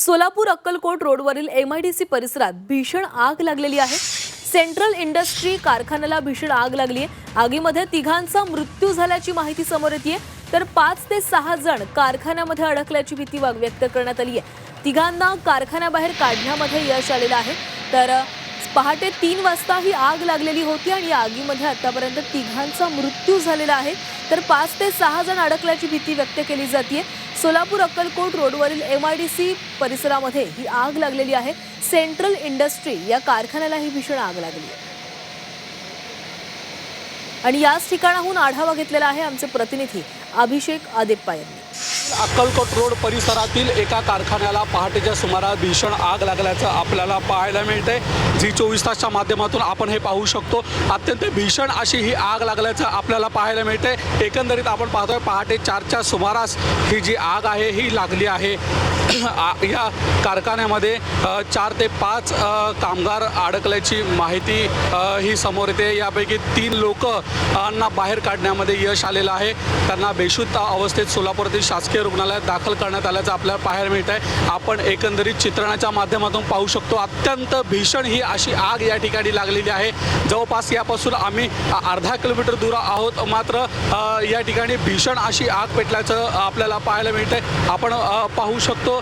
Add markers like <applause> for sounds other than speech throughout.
सोलापूर अक्कलकोट रोडवरील M I D C परिसरात भीषण आग लागलेली आहे. सेंट्रल इंडस्ट्री कारखान्याला भीषण आग लागली आहे आगीमध्ये तिघांचा मृत्यू झाल्याची माहिती समोर येते तर पाच ते सहा जण कारखान्यामध्ये अडकल्याची भीती व्यक्त करण्यात आली आहे तिघांना कारखान्याबाहेर काढण्यामध्ये यश आलेलं आहे. तर पहाटे तीन वाजता ही आग लागलेली होती आणि या आगीमध्ये आतापर्यंत तिघांचा मृत्यू झालेला आहे. तर पाच ते सहा जण अडकल्याची भीती व्यक्त केली जाते सोलापूर अक्कलकोट रोडवरील एम आय डी सी परिसरामध्ये ही आग लागलेली आहे. सेंट्रल इंडस्ट्री या कारखान्याला ही भीषण आग लागली आहे. आणि याच ठिकाणाहून आढावा घेतलेला आहे आमचे प्रतिनिधी अभिषेक आदेप्पा यांनी. अक्कलकोट रोड परिसरातील एका कारखान्याला पहाटेच्या सुमारास भीषण आग लागल्याचं आपल्याला पाहायला मिळते झी चोवीस तासच्या माध्यमातून आपण हे पाहू शकतो. अत्यंत भीषण अशी ही आग लागल्याचं आपल्याला पाहायला मिळते एकंदरीत आपण पाहतोय पहाटे चारच्या सुमारास ही जी आग आहे ही लागली आहे. या कारखान्यामध्ये चार ते पाच कामगार अडकल्याची माहिती ही समोर येते. यापैकी तीन लोकांना बाहेर काढण्यामध्ये यश आलेलं आहे. त्यांना बेशुद्ध अवस्थेत सोलापूरातील शासकीय रुग्णालयात दाखल करण्यात आल्याचं आपल्याला पाहायला मिळत आहे आपण एकंदरीत चित्रणाच्या माध्यमातून पाहू शकतो अत्यंत भीषण ही अशी आग या ठिकाणी लागलेली आहे. जवळपास यापासून आम्ही अर्धा किलोमीटर दूर आहोत. मात्र या ठिकाणी भीषण अशी आग पेटल्याचं आपल्याला पाहायला मिळत आहे आपण पाहू शकतो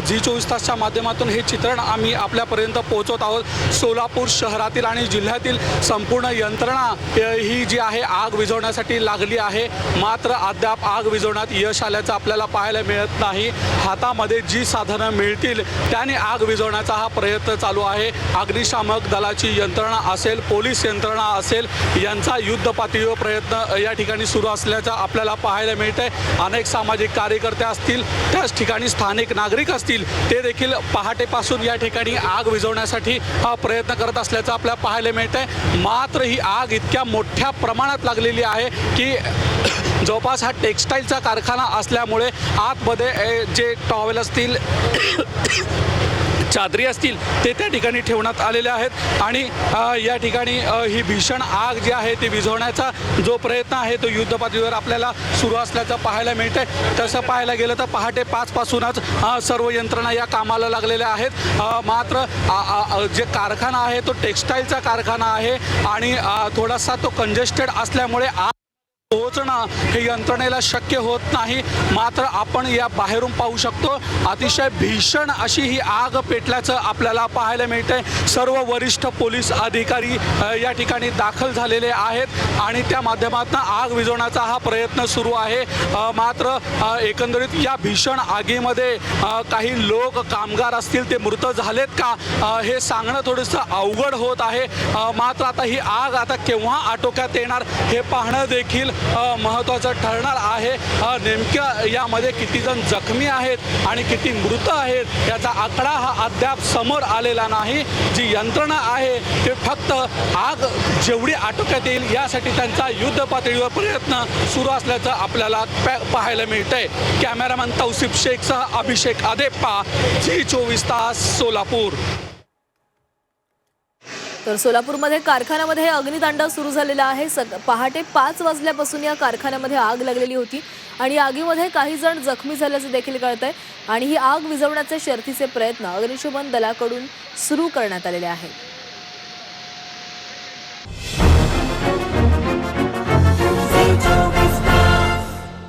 झी चोवीस तासच्या माध्यमातून हे चित्रण आम्ही आपल्यापर्यंत पोहोचवत आहोत. सोलापूर शहरातील आणि जिल्ह्यातील संपूर्ण यंत्रणा ही जी आहे आग विझवण्यासाठी लागली आहे. मात्र अद्याप आग विझवण्यात यश आल्याचं आपल्याला पाहायला मिळत नाही. हातामध्ये जी साधनं मिळतील त्याने आग विझवण्याचा हा प्रयत्न चालू आहे. अग्निशामक दलाची यंत्रणा असेल पोलीस यंत्रणा असेल यांचा युद्ध पातळीवर प्रयत्न या ठिकाणी सुरू असल्याचं आपल्याला पाहायला मिळतंय. अनेक सामाजिक कार्यकर्ते असतील त्याच ठिकाणी स्थानिक अनेक नागरिक असतील ते देखील पहाटेपासून या ठिकाणी आग विझवण्यासाठी हा प्रयत्न करत असल्याचं आपल्याला पाहायला मिळतंय. मात्र ही आग इतक्या मोठ्या प्रमाणात लागलेली आहे की <clears throat> जवळपास हा टेक्स्टाईलचा कारखाना असल्यामुळे आतमध्ये जे टॉवेल असतील चादरी असतील ते त्या ठिकाणी ठेवण्यात आलेले आहेत. आणि या ठिकाणी ही भीषण आग जी आहे ती विझवण्याचा जो प्रयत्न आहे तो युद्ध पातळीवर आपल्याला सुरू असल्याचं पाहायला मिळतंय. तसं पाहायला गेलं तर पहाटे पाचपासूनच सर्व यंत्रणा या कामाला लागलेल्या आहेत. मात्र जे कारखाना आहे तो टेक्स्टाईलचा कारखाना आहे. आणि थोडासा तो कंजेस्टेड असल्यामुळे आग पोहोचणं हे यंत्रणेला शक्य होत नाही. मात्र आपण या बाहेरून पाहू शकतो अतिशय भीषण अशी ही आग पेटल्याचं आपल्याला पाहायला मिळते सर्व वरिष्ठ पोलीस अधिकारी या ठिकाणी दाखल झालेले आहेत आणि त्या माध्यमातून आग विझवण्याचा हा प्रयत्न सुरू आहे. मात्र एकंदरीत या भीषण आगीमध्ये काही लोक कामगार असतील ते मृत झालेत का? हे सांगणं थोडंसं अवघड होत आहे. मात्र आता ही आग आता केव्हा आटोक्यात येणार हे पाहणं देखील महत्त्वाचं ठरणार आहे. नेमक्या यामध्ये किती जण जखमी आहेत आणि किती मृत आहेत याचा आकडा हा अद्याप समोर आलेला नाही. जी यंत्रणा आहे ते फक्त आग जेवढी आटोक्यात येईल यासाठी त्यांचा युद्ध पातळीवर प्रयत्न सुरू असल्याचं आपल्याला पा- पाहायला मिळतंय. कॅमेरामॅन तौसिफ शेखसह अभिषेक आदेप्पा झी चोवीस तास सोलापूर. तर सोलापूरमध्ये कारखान्यामध्ये अग्नितांडव सुरू झालेला आहे. सक पहाटे पाच वाजल्यापासून या कारखान्यामध्ये आग लागलेली होती आणि आगीमध्ये काही जण जखमी झाल्याचं देखील कळत आहे आणि ही आग विझवण्याचे शर्थीचे प्रयत्न अग्निशमन दलाकडून सुरू करण्यात आलेले आहेत.